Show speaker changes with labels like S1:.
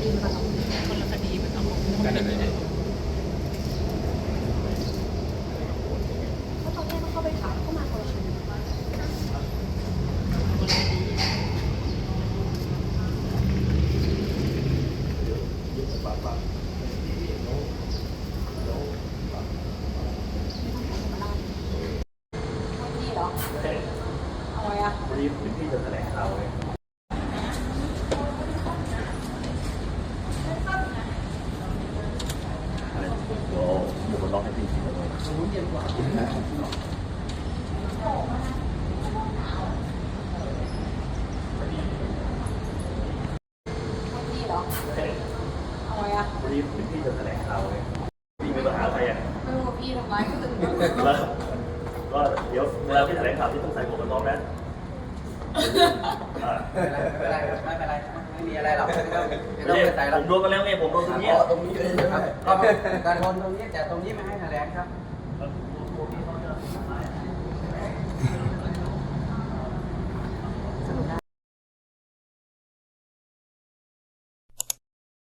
S1: คน
S2: ละคดีมันต้องลงโกันอะไรเนี่ยเ
S1: ขาตอนแรกเขาไปถามเขามาคนละคดีว่าคนละคดี
S3: วันนี้เป็นพี่จะแถลงข่าว เลยอะไรเดี๋ยวหมวกกันน็อกให้พี่กินเลย
S4: นี่เหรอ
S3: เอาไ
S2: ว้อะ
S3: วันนี้พี่จะแถลงข่าวเลยพี่มีปัญหาใครอะไ
S2: ม่รู้ว่าพี่ทำร้ายคนอื่น
S3: แล้วก็เดี๋ยวเวลาพี่แถลงข่าวพี่ต้องใส่หมวกกันน็อกนะ อ่า ไม
S4: ่เป็นไรไม่เป็นไร ไม่มีอะไรหรอกไม่ต้องไต้ปใส่หรผอ
S3: กมโดนมาแล้วไงผมโดนตรงนี้ตรง
S4: นี้เลยครับก็การโอนตรงนี้แต่ตรงนี้ไม่ให้แถลงครับ